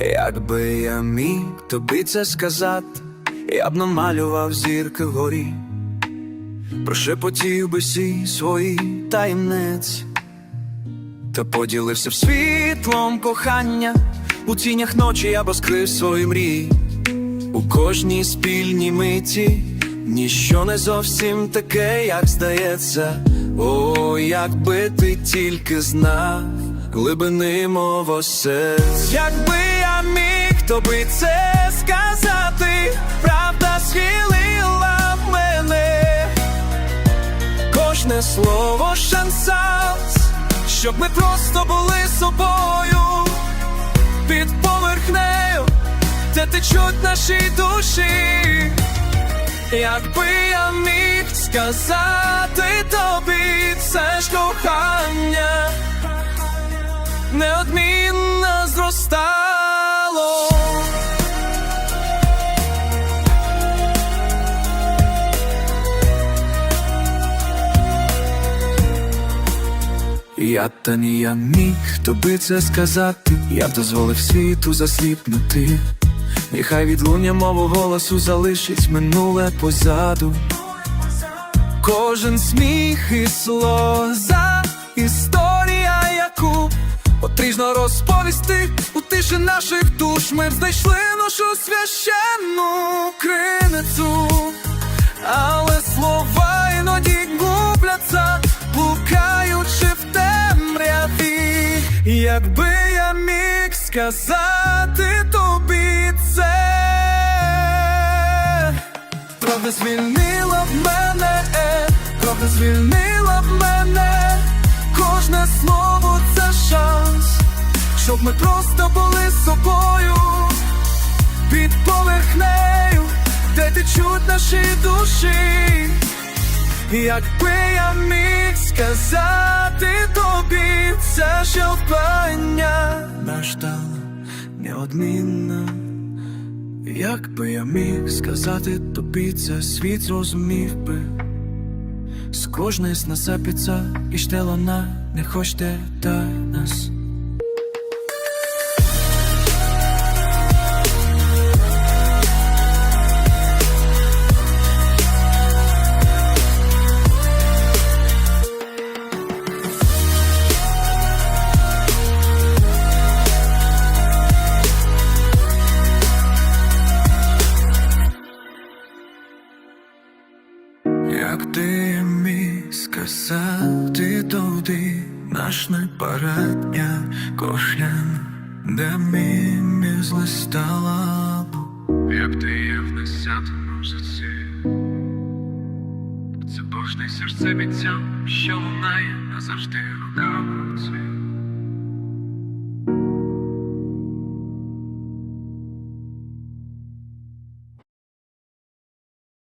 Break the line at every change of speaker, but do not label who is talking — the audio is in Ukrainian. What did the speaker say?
Якби я міг тобі це сказати, я б намалював зірки вгорі, прошепотів би всі свої таємниці, та поділився в світлом кохання, у тінях ночі я б розкрив свої мрії, у кожній спільній миті, ніщо не зовсім таке, як здається. О, якби ти тільки знав глибини мого серця. Якби тобі це сказати, правда схилила б мене, кожне слово шансанс, щоб ми просто були собою. Під поверхнею, де течуть наші душі. Якби я міг сказати тобі, це ж кохання. Неодмінно Я та ні я міг тобі це сказати, я б дозволив світу засліпнути. Нехай відлуння мого голосу залишить минуле позаду. Кожен сміх і сльоза, історія, яку потрібно розповісти у тиші наших душ. Ми б знайшли нашу священну криницю, Якби я міг сказати тобі це, правда звільнила б мене, правда звільнила б мене, кожне слово це шанс, щоб ми просто були собою під поверхнею, де течуть наші душі. Якби я міг сказати тобі, це шелпання наш неодмінна, неодмінно. Якби я міг сказати тобі, це світ зрозумів би. З кожної з нас запіца і штелона не хочете та нас. Як ти міг сказати туди наш непередня кошлян, де мімі злистала б
Як ти є в десятому музиці Це божний серце бійцям, що лунає назавжди рукавиці